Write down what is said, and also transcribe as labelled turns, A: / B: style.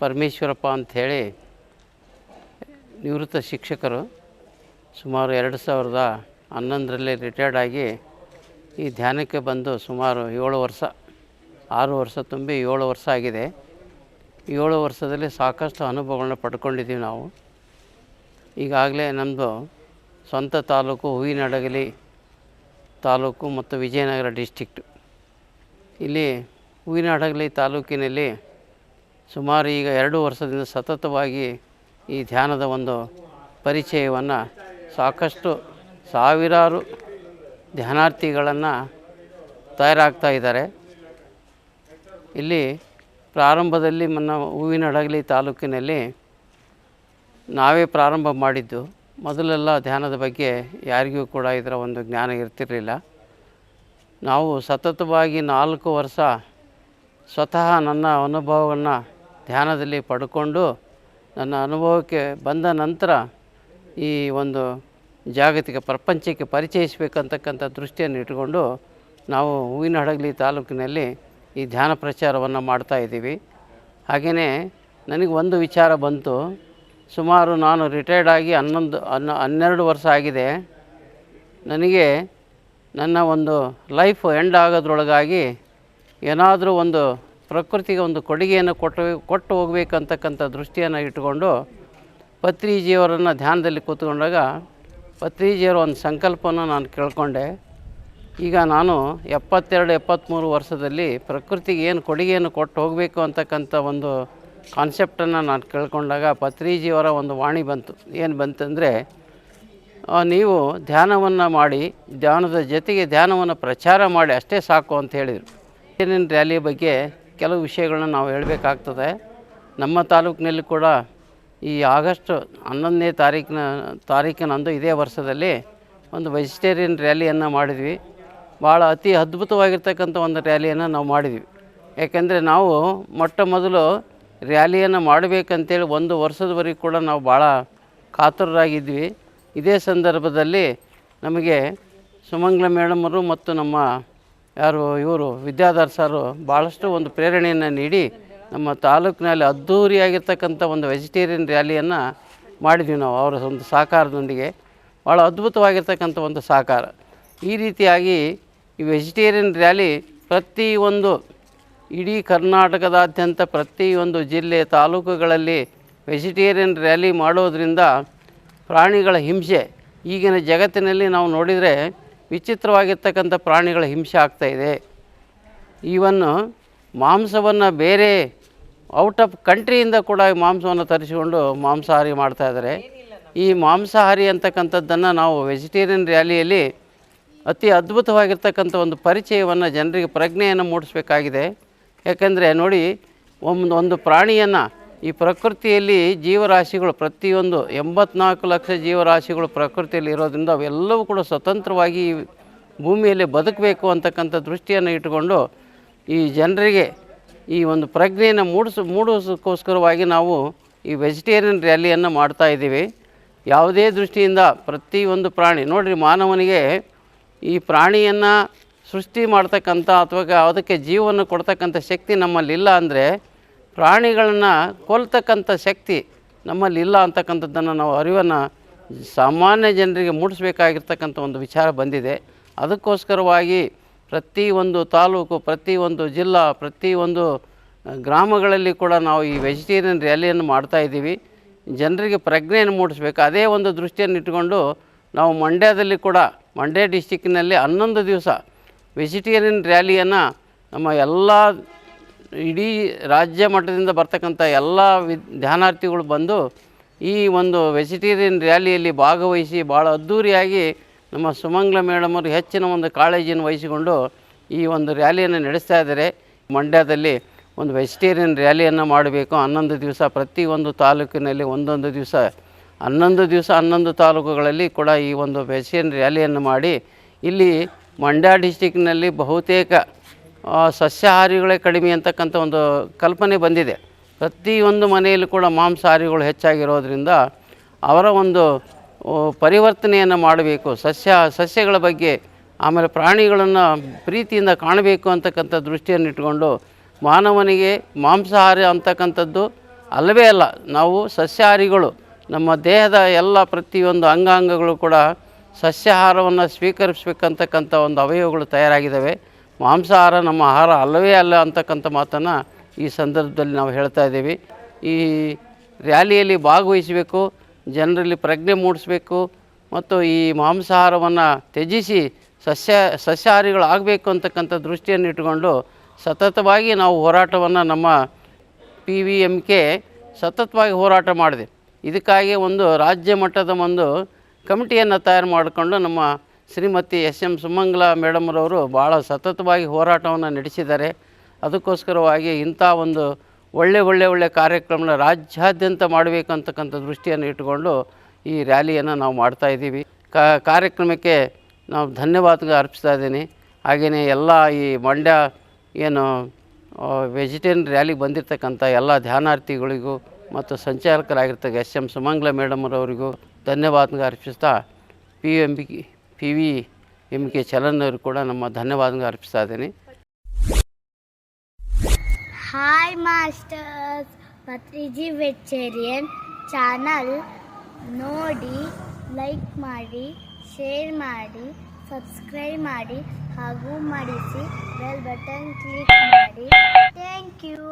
A: ಪರಮೇಶ್ವರಪ್ಪ ಅಂಥೇಳಿ ನಿವೃತ್ತ ಶಿಕ್ಷಕರು ಸುಮಾರು ಎರಡು ಸಾವಿರದ ಹನ್ನೊಂದರಲ್ಲಿ ರಿಟೈರ್ಡ್ ಆಗಿ ಈ ಧ್ಯಾನಕ್ಕೆ ಬಂದು ಸುಮಾರು ಏಳು ವರ್ಷ, ಆರು ವರ್ಷ ತುಂಬಿ ಏಳು ವರ್ಷ ಆಗಿದೆ. ಏಳು ವರ್ಷದಲ್ಲಿ ಸಾಕಷ್ಟು ಅನುಭವಗಳನ್ನ ಪಡ್ಕೊಂಡಿದ್ದೀವಿ ನಾವು. ಈಗಾಗಲೇ ನಮ್ಮದು ಸ್ವಂತ ತಾಲೂಕು ಹೂವಿನಡಗಲಿ ತಾಲೂಕು ಮತ್ತು ವಿಜಯನಗರ ಡಿಸ್ಟಿಕ್ಟು ಇಲ್ಲಿ ಹೂವಿನಹಡಗಲಿ ತಾಲೂಕಿನಲ್ಲಿ ಸುಮಾರು ಈಗ ಎರಡು ವರ್ಷದಿಂದ ಸತತವಾಗಿ ಈ ಧ್ಯಾನದ ಒಂದು ಪರಿಚಯವನ್ನು ಸಾಕಷ್ಟು ಸಾವಿರಾರು ಧ್ಯಾನಾರ್ಥಿಗಳನ್ನು ತಯಾರಾಗ್ತಾ ಇದ್ದಾರೆ. ಇಲ್ಲಿ ಪ್ರಾರಂಭದಲ್ಲಿ ನನ್ನ ಹೂವಿನಡಗಲಿ ತಾಲೂಕಿನಲ್ಲಿ ನಾವೇ ಪ್ರಾರಂಭ ಮಾಡಿದ್ದು. ಮೊದಲೆಲ್ಲ ಧ್ಯಾನದ ಬಗ್ಗೆ ಯಾರಿಗೂ ಕೂಡ ಇದರ ಒಂದು ಜ್ಞಾನ ಇರ್ತಿರಲಿಲ್ಲ. ನಾವು ಸತತವಾಗಿ ನಾಲ್ಕು ವರ್ಷ ಸ್ವತಃ ನನ್ನ ಅನುಭವವನ್ನು ಧ್ಯಾನದಲ್ಲಿ ಪಡ್ಕೊಂಡು ನನ್ನ ಅನುಭವಕ್ಕೆ ಬಂದ ನಂತರ ಈ ಒಂದು ಜಾಗತಿಕ ಪ್ರಪಂಚಕ್ಕೆ ಪರಿಚಯಿಸಬೇಕಂತಕ್ಕಂಥ ದೃಷ್ಟಿಯನ್ನು ಇಟ್ಕೊಂಡು ನಾವು ಹೂವಿನ ಹಡಗಲಿ ತಾಲೂಕಿನಲ್ಲಿ ಈ ಧ್ಯಾನ ಪ್ರಚಾರವನ್ನು ಮಾಡ್ತಾ ಇದ್ದೀವಿ. ಹಾಗೆಯೇ ನನಗೆ ಒಂದು ವಿಚಾರ ಬಂತು. ಸುಮಾರು ನಾನು ರಿಟೈರ್ಡ್ ಆಗಿ ಹನ್ನೊಂದು, ಹನ್ನ, ಹನ್ನೆರಡು ವರ್ಷ ಆಗಿದೆ. ನನಗೆ ನನ್ನ ಒಂದು ಲೈಫ್ ಎಂಡ್ ಆಗೋದ್ರೊಳಗಾಗಿ ಏನಾದರೂ ಒಂದು ಪ್ರಕೃತಿಗೆ ಒಂದು ಕೊಡುಗೆಯನ್ನು ಕೊಟ್ಟು ಕೊಟ್ಟು ಹೋಗಬೇಕಂತಕ್ಕಂಥ ದೃಷ್ಟಿಯನ್ನು ಇಟ್ಟುಕೊಂಡು ಪತ್ರಿಜಿಯವರನ್ನು ಧ್ಯಾನದಲ್ಲಿ ಕೂತ್ಕೊಂಡಾಗ ಪತ್ರಿಜಿಯವರ ಒಂದು ಸಂಕಲ್ಪನ ನಾನು ಕೇಳ್ಕೊಂಡೆ. ಈಗ ನಾನು ಎಪ್ಪತ್ತೆರಡು ಎಪ್ಪತ್ತ್ಮೂರು ವರ್ಷದಲ್ಲಿ ಪ್ರಕೃತಿಗೆ ಏನು ಕೊಡುಗೆಯನ್ನು ಕೊಟ್ಟು ಹೋಗಬೇಕು ಅಂತಕ್ಕಂಥ ಒಂದು ಕಾನ್ಸೆಪ್ಟನ್ನು ನಾನು ಕೇಳ್ಕೊಂಡಾಗ ಪತ್ರಿಜಿಯವರ ಒಂದು ವಾಣಿ ಬಂತು. ಏನು ಬಂತಂದರೆ ನೀವು ಧ್ಯಾನವನ್ನು ಮಾಡಿ, ಧ್ಯಾನದ ಜೊತೆಗೆ ಧ್ಯಾನವನ್ನು ಪ್ರಚಾರ ಮಾಡಿ ಅಷ್ಟೇ ಸಾಕು ಅಂತ ಹೇಳಿದರು. ಏನೇನು ರ್ಯಾಲಿ ಬಗ್ಗೆ ಕೆಲವು ವಿಷಯಗಳನ್ನ ನಾವು ಹೇಳಬೇಕಾಗ್ತದೆ. ನಮ್ಮ ತಾಲೂಕಿನಲ್ಲಿ ಕೂಡ ಈ ಆಗಸ್ಟ್ ಹನ್ನೊಂದನೇ ತಾರೀಕಿನ, ತಾರೀಕಿನಂದು ಇದೇ ವರ್ಷದಲ್ಲಿ ಒಂದು ವೆಜಿಟೇರಿಯನ್ ರ್ಯಾಲಿಯನ್ನು ಮಾಡಿದ್ವಿ. ಭಾಳ ಅತಿ ಅದ್ಭುತವಾಗಿರ್ತಕ್ಕಂಥ ಒಂದು ರ್ಯಾಲಿಯನ್ನು ನಾವು ಮಾಡಿದ್ವಿ. ಯಾಕೆಂದರೆ ನಾವು ಮೊಟ್ಟ ಮೊದಲು ರ್ಯಾಲಿಯನ್ನು ಮಾಡಬೇಕಂತೇಳಿ ಒಂದು ವರ್ಷದವರೆಗೂ ಕೂಡ ನಾವು ಭಾಳ ಕಾತುರರಾಗಿದ್ವಿ. ಇದೇ ಸಂದರ್ಭದಲ್ಲಿ ನಮಗೆ ಸುಮಂಗ್ಲ ಮೇಡಮರು ಮತ್ತು ನಮ್ಮ ಯಾರು ಇವರು ವಿದ್ಯಾಧರ್ ಸರ್ ಭಾಳಷ್ಟು ಒಂದು ಪ್ರೇರಣೆಯನ್ನು ನೀಡಿ ನಮ್ಮ ತಾಲೂಕಿನಲ್ಲಿ ಅದ್ಧೂರಿಯಾಗಿರ್ತಕ್ಕಂಥ ಒಂದು ವೆಜಿಟೇರಿಯನ್ ರ್ಯಾಲಿಯನ್ನು ಮಾಡಿದ್ವಿ ನಾವು ಅವರ ಒಂದು ಸಹಕಾರದೊಂದಿಗೆ. ಭಾಳ ಅದ್ಭುತವಾಗಿರ್ತಕ್ಕಂಥ ಒಂದು ಸಹಕಾರ. ಈ ರೀತಿಯಾಗಿ ಈ ವೆಜಿಟೇರಿಯನ್ ರ್ಯಾಲಿ ಪ್ರತಿಯೊಂದು ಇಡೀ ಕರ್ನಾಟಕದಾದ್ಯಂತ ಪ್ರತಿಯೊಂದು ಜಿಲ್ಲೆ ತಾಲೂಕುಗಳಲ್ಲಿ ವೆಜಿಟೇರಿಯನ್ ರ್ಯಾಲಿ ಮಾಡೋದರಿಂದ ಪ್ರಾಣಿಗಳ ಹಿಂಸೆ ಈಗಿನ ಜಗತ್ತಿನಲ್ಲಿ ನಾವು ನೋಡಿದರೆ ವಿಚಿತ್ರವಾಗಿರ್ತಕ್ಕಂಥ ಪ್ರಾಣಿಗಳ ಹಿಂಸೆ ಆಗ್ತಾಯಿದೆ ಈವನ್ನು ಮಾಂಸವನ್ನು ಬೇರೆ ಔಟ್ ಆಫ್ ಕಂಟ್ರಿಯಿಂದ ಕೂಡ ಮಾಂಸವನ್ನು ತರಿಸಿಕೊಂಡು ಮಾಂಸಾಹಾರಿ ಮಾಡ್ತಾಯಿದ್ದಾರೆ ಈ ಮಾಂಸಾಹಾರಿ ಅಂತಕ್ಕಂಥದ್ದನ್ನು ನಾವು ವೆಜಿಟೇರಿಯನ್ ರ್ಯಾಲಿಯಲ್ಲಿ ಅತಿ ಅದ್ಭುತವಾಗಿರ್ತಕ್ಕಂಥ ಒಂದು ಪರಿಚಯವನ್ನು ಜನರಿಗೆ ಪ್ರಜ್ಞೆಯನ್ನು ಮೂಡಿಸಬೇಕಾಗಿದೆ. ಯಾಕೆಂದರೆ ನೋಡಿ, ಒಂದು ಒಂದು ಪ್ರಾಣಿಯನ್ನು ಈ ಪ್ರಕೃತಿಯಲ್ಲಿ ಜೀವರಾಶಿಗಳು ಪ್ರತಿಯೊಂದು ಎಂಬತ್ನಾಲ್ಕು ಲಕ್ಷ ಜೀವರಾಶಿಗಳು ಪ್ರಕೃತಿಯಲ್ಲಿ ಇರೋದ್ರಿಂದ ಅವೆಲ್ಲವೂ ಕೂಡ ಸ್ವತಂತ್ರವಾಗಿ ಭೂಮಿಯಲ್ಲಿ ಬದುಕಬೇಕು ಅಂತಕ್ಕಂಥ ದೃಷ್ಟಿಯನ್ನು ಇಟ್ಟುಕೊಂಡು ಈ ಜನರಿಗೆ ಈ ಒಂದು ಪ್ರಜ್ಞೆಯನ್ನು ಮೂಡಿಸ್ ಮೂಡಿಸೋಕ್ಕೋಸ್ಕರವಾಗಿ ನಾವು ಈ ವೆಜಿಟೇರಿಯನ್ ರ್ಯಾಲಿಯನ್ನು ಮಾಡ್ತಾ ಇದ್ದೀವಿ. ಯಾವುದೇ ದೃಷ್ಟಿಯಿಂದ ಪ್ರತಿಯೊಂದು ಪ್ರಾಣಿ, ನೋಡಿರಿ ಮಾನವನಿಗೆ ಈ ಪ್ರಾಣಿಯನ್ನು ಸೃಷ್ಟಿ ಮಾಡ್ತಕ್ಕಂಥ ಅಥವಾ ಅದಕ್ಕೆ ಜೀವವನ್ನು ಕೊಡ್ತಕ್ಕಂಥ ಶಕ್ತಿ ನಮ್ಮಲ್ಲಿಲ್ಲ ಅಂದರೆ ಪ್ರಾಣಿಗಳನ್ನು ಕೊಲ್ತಕ್ಕಂಥ ಶಕ್ತಿ ನಮ್ಮಲ್ಲಿ ಇಲ್ಲ ಅಂತಕ್ಕಂಥದ್ದನ್ನು ನಾವು ಅರಿವನ್ನು ಸಾಮಾನ್ಯ ಜನರಿಗೆ ಮೂಡಿಸ್ಬೇಕಾಗಿರ್ತಕ್ಕಂಥ ಒಂದು ವಿಚಾರ ಬಂದಿದೆ. ಅದಕ್ಕೋಸ್ಕರವಾಗಿ ಪ್ರತಿಯೊಂದು ತಾಲೂಕು ಪ್ರತಿಯೊಂದು ಜಿಲ್ಲಾ ಪ್ರತಿಯೊಂದು ಗ್ರಾಮಗಳಲ್ಲಿ ಕೂಡ ನಾವು ಈ ವೆಜಿಟೇರಿಯನ್ ರ್ಯಾಲಿಯನ್ನು ಮಾಡ್ತಾ ಇದ್ದೀವಿ. ಜನರಿಗೆ ಪ್ರಜ್ಞೆಯನ್ನು ಮೂಡಿಸ್ಬೇಕು. ಅದೇ ಒಂದು ದೃಷ್ಟಿಯನ್ನು ಇಟ್ಟುಕೊಂಡು ನಾವು ಮಂಡ್ಯದಲ್ಲಿ ಕೂಡ, ಮಂಡ್ಯ ಡಿಸ್ಟಿಕ್ಕಿನಲ್ಲಿ ಹನ್ನೊಂದು ದಿವಸ ವೆಜಿಟೇರಿಯನ್ ರ್ಯಾಲಿಯನ್ನು ನಮ್ಮ ಎಲ್ಲ ಇಡೀ ರಾಜ್ಯ ಮಟ್ಟದಿಂದ ಬರ್ತಕ್ಕಂಥ ಎಲ್ಲ ವಿ, ಧ್ಯಾನಾರ್ಥಿಗಳು ಬಂದು ಈ ಒಂದು ವೆಜಿಟೇರಿಯನ್ ರ್ಯಾಲಿಯಲ್ಲಿ ಭಾಗವಹಿಸಿ ಭಾಳ ಅದ್ಧೂರಿಯಾಗಿ ನಮ್ಮ ಸುಮಂಗ್ಲ ಮೇಡಮರು ಹೆಚ್ಚಿನ ಒಂದು ಕಾಳಜಿಯನ್ನು ವಹಿಸಿಕೊಂಡು ಈ ಒಂದು ರ್ಯಾಲಿಯನ್ನು ನಡೆಸ್ತಾ ಇದ್ದಾರೆ. ಮಂಡ್ಯದಲ್ಲಿ ಒಂದು ವೆಜಿಟೇರಿಯನ್ ರ್ಯಾಲಿಯನ್ನು ಮಾಡಬೇಕು. ಹನ್ನೊಂದು ದಿವಸ ಒಂದು ತಾಲೂಕಿನಲ್ಲಿ ಒಂದೊಂದು ದಿವಸ, ಹನ್ನೊಂದು ದಿವಸ ಹನ್ನೊಂದು ತಾಲೂಕುಗಳಲ್ಲಿ ಕೂಡ ಈ ಒಂದು ವೆಜಿಟೇರಿಯನ್ ರ್ಯಾಲಿಯನ್ನು ಮಾಡಿ ಇಲ್ಲಿ ಮಂಡ್ಯ ಡಿಸ್ಟಿಕ್ನಲ್ಲಿ ಬಹುತೇಕ ಸಸ್ಯಾಹಾರಿಗಳೇ ಕಡಿಮೆ ಅಂತಕ್ಕಂಥ ಒಂದು ಕಲ್ಪನೆ ಬಂದಿದೆ. ಪ್ರತಿಯೊಂದು ಮನೆಯಲ್ಲೂ ಕೂಡ ಮಾಂಸಾಹಾರಿಗಳು ಹೆಚ್ಚಾಗಿರೋದ್ರಿಂದ ಅವರ ಒಂದು ಪರಿವರ್ತನೆಯನ್ನು ಮಾಡಬೇಕು. ಸಸ್ಯ, ಸಸ್ಯಗಳ ಬಗ್ಗೆ ಆಮೇಲೆ ಪ್ರಾಣಿಗಳನ್ನು ಪ್ರೀತಿಯಿಂದ ಕಾಣಬೇಕು ಅಂತಕ್ಕಂಥ ದೃಷ್ಟಿಯನ್ನು ಇಟ್ಕೊಂಡು ಮಾನವನಿಗೆ ಮಾಂಸಾಹಾರ ಅಂತಕ್ಕಂಥದ್ದು ಅಲ್ಲವೇ ಅಲ್ಲ, ನಾವು ಸಸ್ಯಾಹಾರಿಗಳು, ನಮ್ಮ ದೇಹದ ಎಲ್ಲ ಪ್ರತಿಯೊಂದು ಅಂಗಾಂಗಗಳು ಕೂಡ ಸಸ್ಯಾಹಾರವನ್ನು ಸ್ವೀಕರಿಸಬೇಕಂತಕ್ಕಂಥ ಒಂದು ಅವಯವಗಳು ತಯಾರಾಗಿದ್ದಾವೆ. ಮಾಂಸಾಹಾರ ನಮ್ಮ ಆಹಾರ ಅಲ್ಲವೇ ಅಲ್ಲ ಅಂತಕ್ಕಂಥ ಮಾತನ್ನು ಈ ಸಂದರ್ಭದಲ್ಲಿ ನಾವು ಹೇಳ್ತಾ ಇದ್ದೀವಿ. ಈ ರ್ಯಾಲಿಯಲ್ಲಿ ಭಾಗವಹಿಸಬೇಕು, ಜನರಲ್ಲಿ ಪ್ರಜ್ಞೆ ಮೂಡಿಸಬೇಕು ಮತ್ತು ಈ ಮಾಂಸಾಹಾರವನ್ನು ತ್ಯಜಿಸಿ ಸಸ್ಯ ಸಸ್ಯಾಹಾರಿಗಳು ಆಗಬೇಕು ಅಂತಕ್ಕಂಥ ದೃಷ್ಟಿಯನ್ನು ಇಟ್ಟುಕೊಂಡು ಸತತವಾಗಿ ನಾವು ಹೋರಾಟವನ್ನು ನಮ್ಮ ಪಿ ವಿ ಎಂ ಕೆ ಸತತವಾಗಿ ಹೋರಾಟ ಮಾಡಿದೆ. ಇದಕ್ಕಾಗಿ ಒಂದು ರಾಜ್ಯ ಮಟ್ಟದ ಒಂದು ಕಮಿಟಿಯನ್ನು ತಯಾರು ಮಾಡಿಕೊಂಡು ನಮ್ಮ ಶ್ರೀಮತಿ ಎಸ್ ಎಂ ಸುಮಂಗಲ ಮೇಡಮ್ರವರು ಭಾಳ ಸತತವಾಗಿ ಹೋರಾಟವನ್ನು ನಡೆಸಿದ್ದಾರೆ. ಅದಕ್ಕೋಸ್ಕರವಾಗಿ ಇಂಥ ಒಂದು ಒಳ್ಳೆ ಒಳ್ಳೆ ಒಳ್ಳೆ ಕಾರ್ಯಕ್ರಮನ ರಾಜ್ಯಾದ್ಯಂತ ಮಾಡಬೇಕಂತಕ್ಕಂಥ ದೃಷ್ಟಿಯನ್ನು ಇಟ್ಟುಕೊಂಡು ಈ ರ್ಯಾಲಿಯನ್ನು ನಾವು ಮಾಡ್ತಾ ಇದ್ದೀವಿ. ಕಾರ್ಯಕ್ರಮಕ್ಕೆ ನಾವು ಧನ್ಯವಾದ ಅರ್ಪಿಸ್ತಾ ಇದ್ದೀನಿ. ಹಾಗೆಯೇ ಎಲ್ಲ ಈ ಮಂಡ್ಯ ಏನು ವೆಜಿಟೇರಿಯನ್ ರ್ಯಾಲಿಗೆ ಬಂದಿರತಕ್ಕಂಥ ಎಲ್ಲ ಧ್ಯಾನಾರ್ಥಿಗಳಿಗೂ ಮತ್ತು ಸಂಚಾಲಕರಾಗಿರ್ತಕ್ಕ ಎಸ್ ಎಂ ಸುಮಂಗ್ಲ ಮೇಡಮ್ರವರಿಗೂ ಧನ್ಯವಾದ ಅರ್ಪಿಸ್ತಾ P M B P V M K Chalan ಕೂಡ ನಮ್ಮ ಧನ್ಯವಾದ ಅರ್ಪಿಸ್ತಾ ಇದ್ದೀನಿ.
B: Hi masters Patriji vegetarian channel ನೋಡಿ ಲೈಕ್ ಮಾಡಿ ಶೇರ್ ಮಾಡಿ ಸಬ್ಸ್ಕ್ರೈಬ್ ಮಾಡಿ ಹಾಗೂ ಮಾಡಿಸಿ ಬೆಲ್ ಬಟನ್ ಕ್ಲಿಕ್ ಮಾಡಿ ಥ್ಯಾಂಕ್ ಯು